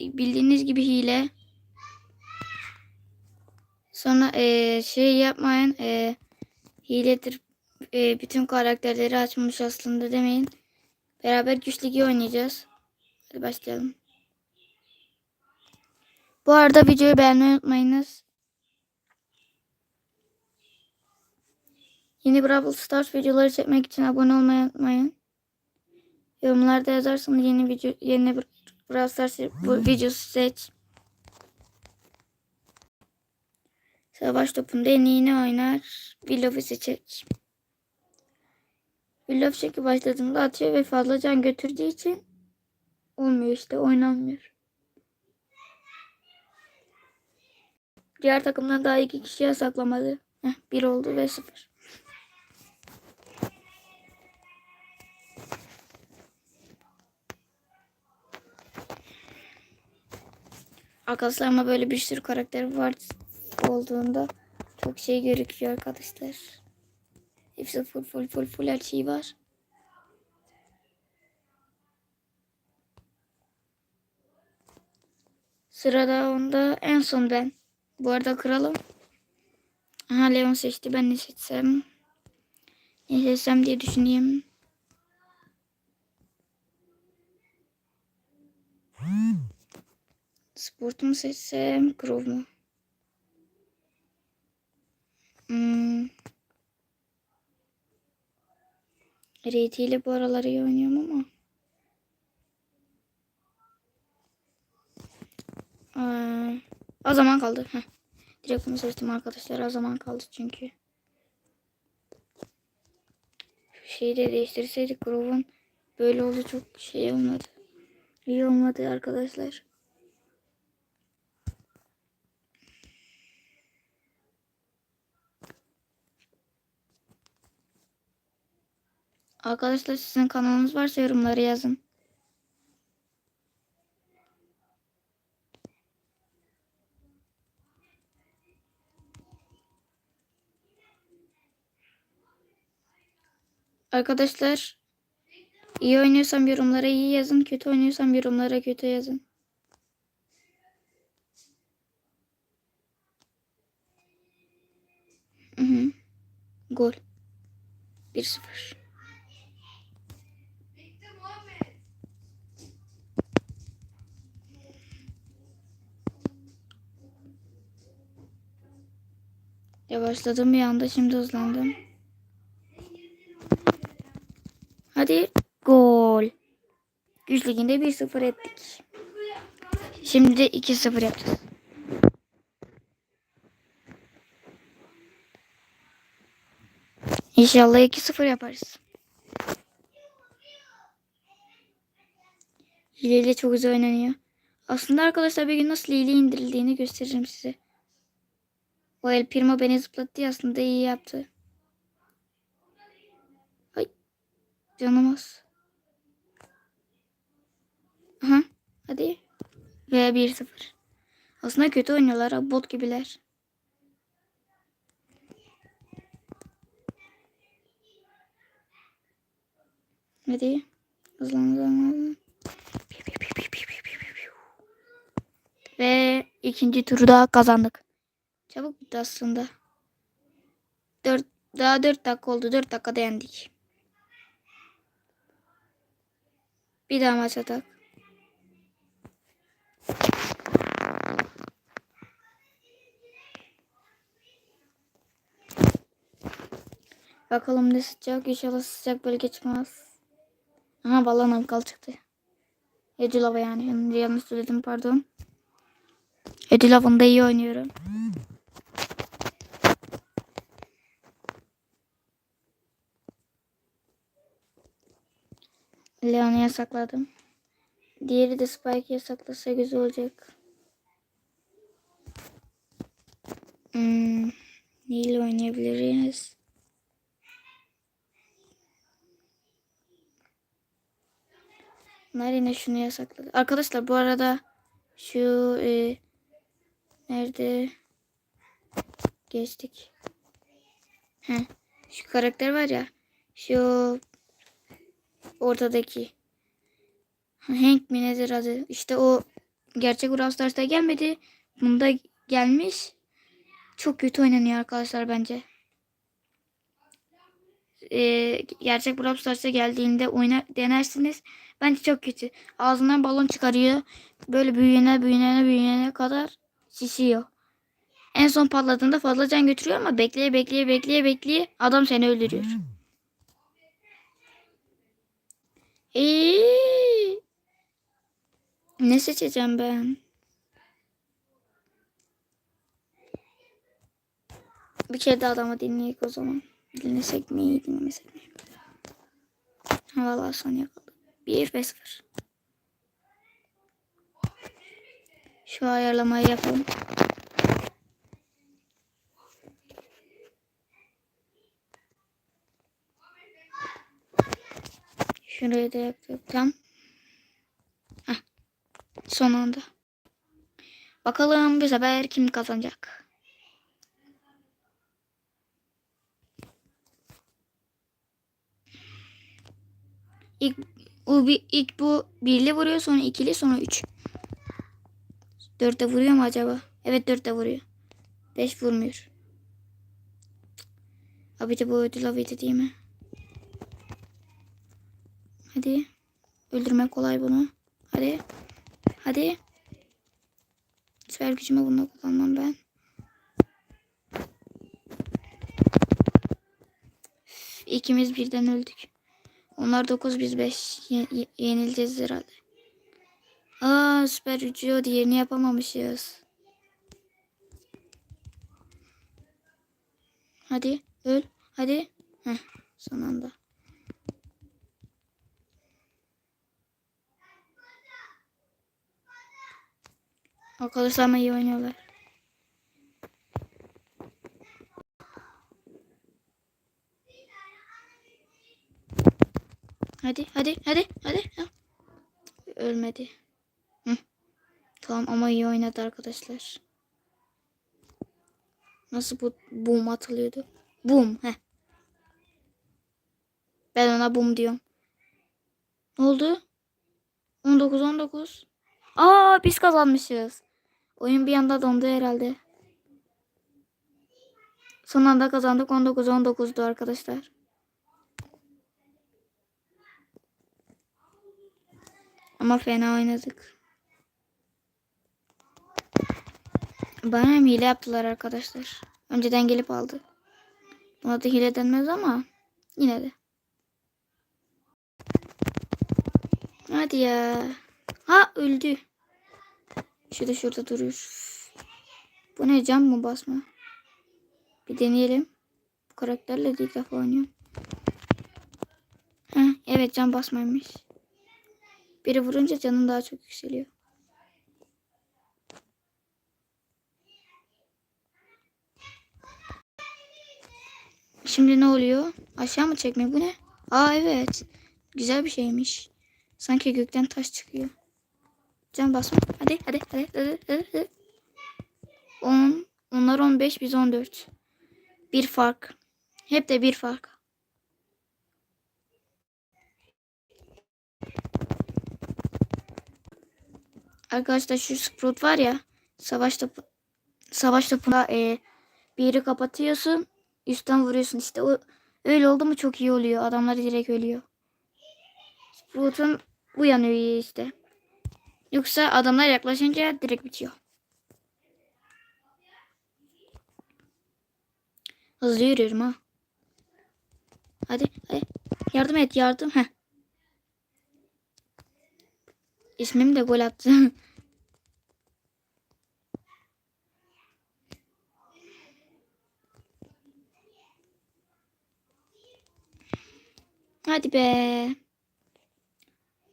bildiğiniz gibi hile. Sonra eee, şey yapmayın. eee, hiledir. Eee, bütün karakterleri açmış aslında demeyin. Beraber güç ligi oynayacağız. Hadi başlayalım. Bu arada videoyu beğenmeyi unutmayınız. Yeni Brawl Stars videoları çekmek için abone olmayı unutmayın. Yorumlarda yazarsanız yeni video yeni Brawl Stars bu videosu seç. Savaş topunda en iyi ne oynar? Willow'u seçecek. Willow çünkü başladığında atıyor ve fazla can götürdüğü için olmuyor işte oynanmıyor. Diğer takımdan daha iki kişi yasaklamadı. Heh, bir oldu ve sıfır. Arkadaşlar ama böyle bir sürü karakter var olduğunda çok şey gerekiyor arkadaşlar. Hepsi full full full full her şey var. Sırada onda en son ben. Bu arada kralım. Aha Leon seçti. Ben ne seçsem? Ne seçsem diye düşüneyim. Sport mu seçsem? Grove mu? Hmm. RT ile bu aralar iyi oynuyorum ama. Aa, o zaman kaldı. Heh. Direkt bunu seçtim arkadaşlar. O zaman kaldı çünkü. Şeyi de değiştirseydik Grove'un böyle oldu çok şey olmadı. İyi olmadı arkadaşlar. Arkadaşlar sizin kanalınız varsa yorumlara yazın. Arkadaşlar iyi oynuyorsam yorumlara iyi yazın. Kötü oynuyorsam yorumlara kötü yazın. Hı hı. Gol. 1-0. Yavaşladım bir anda şimdi hızlandım. Hadi gol. Güç liginde 1-0 ettik. Şimdi de 2-0 yapacağız. İnşallah 2-0 yaparız. Hileyle çok güzel oynanıyor. Aslında arkadaşlar bir gün nasıl hile indirildiğini gösteririm size. O El Primo beni zıplattı ya, aslında iyi yaptı. Ay. Canım az. Aha. Hadi. Ve 1-0. Aslında kötü oynuyorlar. Bot gibiler. Hadi. Hızlan hızlan. Ve ikinci turu da kazandık. Çabuk bitti aslında. 4 daha 4 dakika oldu. 4 dakikada yendik. Bir daha maç atak. Bakalım ne sıcak. İnşallah sıcak bölge çıkmaz. Aha balonum kal çıktı. Edilava yani. Yanlış, söyledim pardon. Edilava'nda iyi oynuyorum. Leon'u yasakladım. Diğeri de Spike yasaklasa güzel olacak. Hmm, neyle oynayabiliriz? Bunlar şunu yasakladı. Arkadaşlar bu arada şu e, nerede geçtik? Heh, şu karakter var ya şu ortadaki Hank mi nedir adı? İşte o gerçek Brawl Stars'ta gelmedi. Bunda gelmiş. Çok kötü oynanıyor arkadaşlar bence. Ee, gerçek Brawl Stars'a geldiğinde oyna denersiniz. Bence çok kötü. Ağzından balon çıkarıyor. Böyle büyüyene büyüyene büyüyene kadar şişiyor. En son patladığında fazla can götürüyor ama bekleye bekleye bekleye bekleye adam seni öldürüyor. Eee, ne seçeceğim ben? Bir kere daha adamı dinleyek o zaman. Dinlesek mi dinlemesek mi? Ha, Vallahi son yakaladım. 1 ve 0. Şu ayarlamayı yapalım. Şurayı da. Tam. Heh. Son anda. Bakalım bu sefer kim kazanacak? İlk, bu, ilk bu birli vuruyor sonra ikili sonra üç. Dörtte vuruyor mu acaba? Evet dörtte vuruyor. Beş vurmuyor. Abi de bu ödül avıydı değil mi? Hadi. Öldürmek kolay bunu. Hadi. Hadi. Süper gücümü bunu kullanmam ben. İkimiz birden öldük. Onlar 9 biz 5 Ye- ye- yenileceğiz herhalde. Aa süper o diğerini yapamamışız. Hadi öl. Hadi. Heh, son anda. Arkadaşlar ama iyi oynuyorlar. Hadi hadi hadi hadi. Ha. Ölmedi. Hı. Tamam ama iyi oynadı arkadaşlar. Nasıl bu boom atılıyordu? Boom. Heh. Ben ona boom diyorum. Ne oldu? 19 19. Aa biz kazanmışız. Oyun bir anda dondu herhalde. Son anda kazandık 19 19'du arkadaşlar. Ama fena oynadık. Bana hile yaptılar arkadaşlar. Önceden gelip aldı. Buna da hile denmez ama yine de. Hadi ya. Ha öldü. Şurada şurada duruyor. Bu ne cam mı basma? Bir deneyelim. Bu karakterle de ilk defa oynuyorum. Heh, evet cam basmaymış. Biri vurunca canın daha çok yükseliyor. Şimdi ne oluyor? Aşağı mı çekme? Bu ne? Aa evet. Güzel bir şeymiş. Sanki gökten taş çıkıyor. Can basma. Hadi hadi hadi hadi hadi. hadi. 10. Onlar 15 biz 14. Bir fark. Hep de bir fark. Arkadaşlar şu Sprout var ya. Savaş topu. Savaş topunda e, bir yeri kapatıyorsun. Üstten vuruyorsun. İşte o öyle oldu mu çok iyi oluyor. Adamlar direkt ölüyor. Sprout'un bu yanı iyi işte. Yoksa adamlar yaklaşınca direkt bitiyor. Hızlı yürüyorum ha. Hadi hadi. Yardım et yardım. Heh. İsmim de gol attı. Hadi be.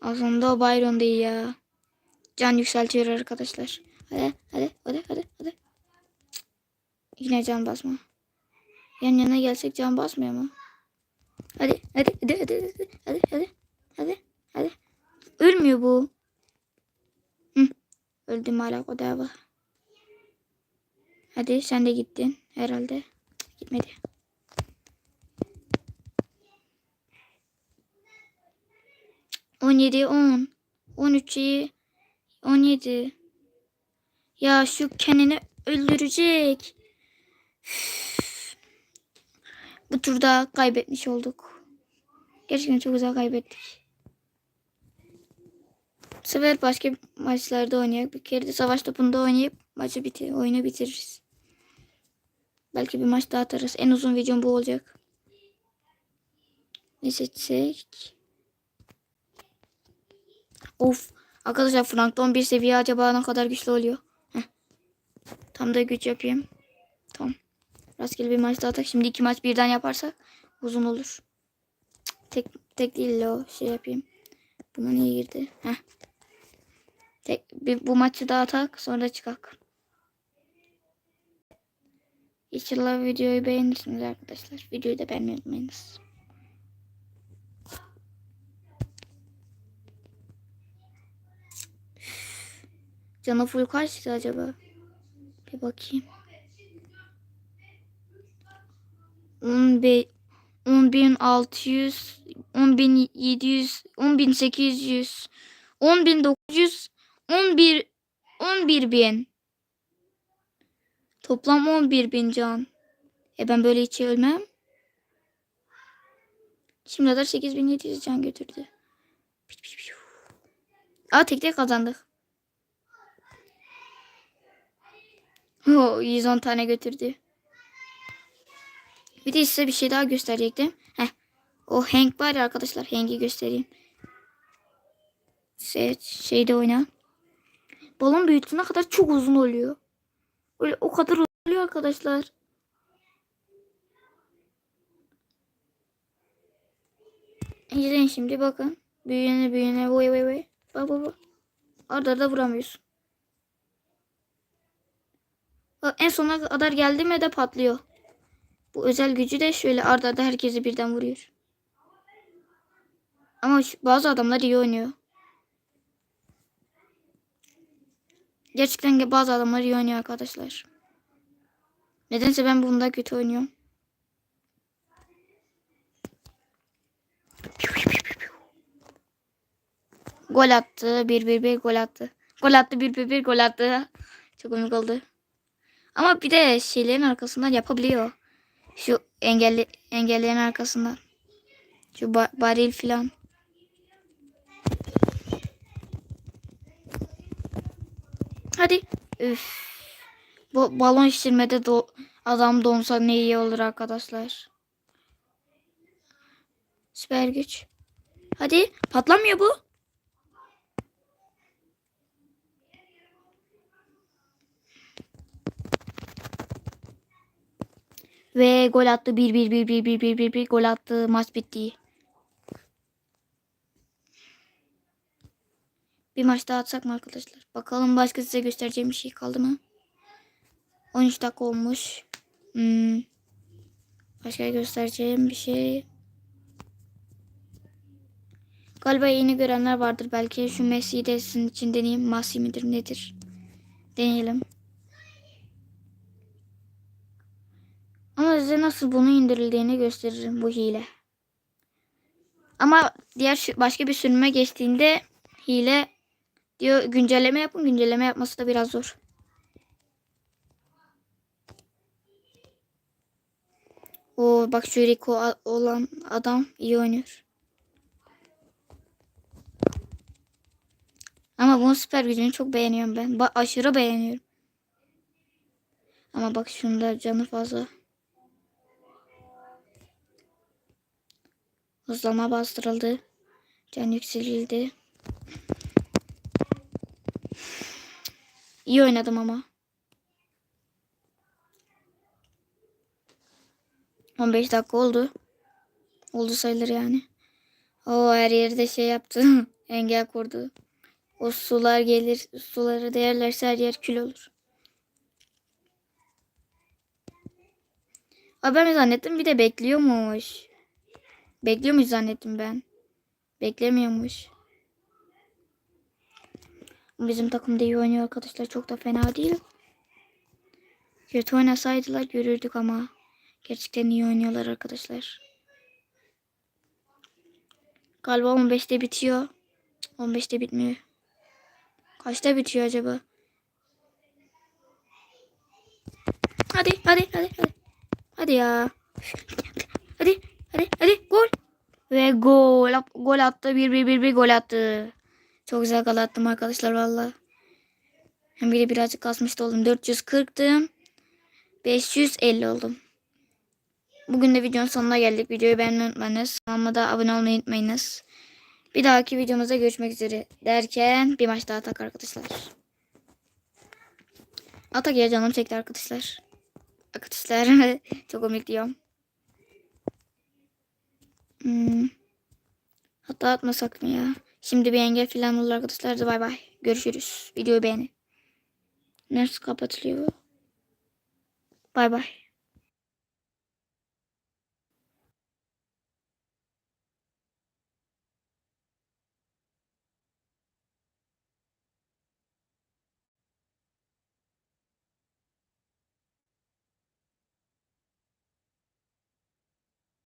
Aslında o Byron değil ya. Can yükseltiyor arkadaşlar. Hadi hadi hadi hadi hadi. Yine can basma. Yan yana gelsek can basmıyor mu? Hadi hadi hadi hadi hadi hadi hadi hadi hadi. Ölmüyor bu. Hı. Öldüm hala o da. Hadi sen de gittin herhalde. Gitmedi. On yedi on. On üçü 17. Ya şu kendini öldürecek. Bu turda kaybetmiş olduk. Gerçekten çok güzel kaybettik. Bu sefer başka maçlarda oynayak. Bir kere de savaş topunda oynayıp maçı bitir, oyunu bitiririz. Belki bir maç daha atarız. En uzun videom bu olacak. Ne seçsek? Of. Arkadaşlar Frank'ta bir seviye acaba ne kadar güçlü oluyor? Heh. Tam da güç yapayım. Tamam. Rastgele bir maç daha atak. Şimdi iki maç birden yaparsak uzun olur. Tek, tek değil o şey yapayım. Buna niye girdi? Heh. Tek, bir, bu maçı daha atak sonra çıkak. İnşallah videoyu beğenirsiniz arkadaşlar. Videoyu da beğenmeyi unutmayınız. Canı full kaçtı acaba? Bir bakayım. 10 10.600 10.700 10.800 10.900 11 11 bin. Toplam 11 bin can. E ben böyle hiç ölmem. Şimdi kadar 8700 can götürdü. Aa tek tek kazandık. O 110 tane götürdü. Bir de size bir şey daha gösterecektim. Heh. O Hank var ya arkadaşlar. Hank'i göstereyim. Seç. Şeyde oyna. Balon büyüttüğüne kadar çok uzun oluyor. Öyle o kadar oluyor arkadaşlar. İzleyin şimdi bakın. Büyüyene büyüyene vay vay vay. Bak bak bak. Arda arda vuramıyorsun. En sona kadar geldi mi de patlıyor. Bu özel gücü de şöyle arda arda herkesi birden vuruyor. Ama bazı adamlar iyi oynuyor. Gerçekten ge- bazı adamlar iyi oynuyor arkadaşlar. Nedense ben bunda kötü oynuyorum. Gol attı. 1-1-1 gol attı. Gol attı 1-1-1 gol attı. Çok komik oldu. Ama bir de şeylerin arkasından yapabiliyor. Şu engelli engellerin arkasından. Şu ba- baril filan. Hadi. Üf. Bu balon şişirmede do- adam donsa ne iyi olur arkadaşlar. Süper güç. Hadi patlamıyor bu. Ve gol attı. 1-1-1-1-1-1-1 gol attı. Maç bitti. Bir maç daha atsak mı arkadaşlar? Bakalım başka size göstereceğim bir şey kaldı mı? 13 dakika olmuş. Hmm. Başka göstereceğim bir şey. Galiba yeni görenler vardır. Belki şu Messi'yi de sizin için deneyeyim. Messi midir nedir? Deneyelim. Ama size nasıl bunu indirildiğini gösteririm bu hile. Ama diğer başka bir sürüme geçtiğinde hile diyor güncelleme yapın. Güncelleme yapması da biraz zor. O bak şu Rico olan adam iyi oynuyor. Ama bunun süper gücünü çok beğeniyorum ben. Ba- aşırı beğeniyorum. Ama bak şunda canı fazla. Hızlama bastırıldı. Can yükselildi. İyi oynadım ama. 15 dakika oldu. Oldu sayılır yani. O her yerde şey yaptı. Engel kurdu. O sular gelir. Suları değerlerse her yer kül olur. Aa, ben zannettim bir de bekliyormuş. Bekliyormuş zannettim ben. Beklemiyormuş. Bizim takım da iyi oynuyor arkadaşlar. Çok da fena değil. Kötü oynasaydılar görürdük ama. Gerçekten iyi oynuyorlar arkadaşlar. Galiba 15'te bitiyor. Cık, 15'te bitmiyor. Kaçta bitiyor acaba? hadi hadi hadi hadi. Hadi ya. Hadi hadi hadi gol. Ve gol. Gol attı. 1-1-1-1 gol attı. Çok güzel gol attım arkadaşlar valla. Hem bir de birazcık kasmış oldum. 440'tım. 550 oldum. Bugün de videonun sonuna geldik. Videoyu beğenmeyi unutmayınız. Kanalıma da abone olmayı unutmayınız. Bir dahaki videomuzda görüşmek üzere derken bir maç daha atak arkadaşlar. Atak ya canım çekti arkadaşlar. Arkadaşlar çok komik diyorum. Hmm. Hatta atmasak mı ya? Şimdi bir engel falan olur arkadaşlar. Hadi bay bay. Görüşürüz. Videoyu beğenin. Nasıl kapatılıyor? Bay bay.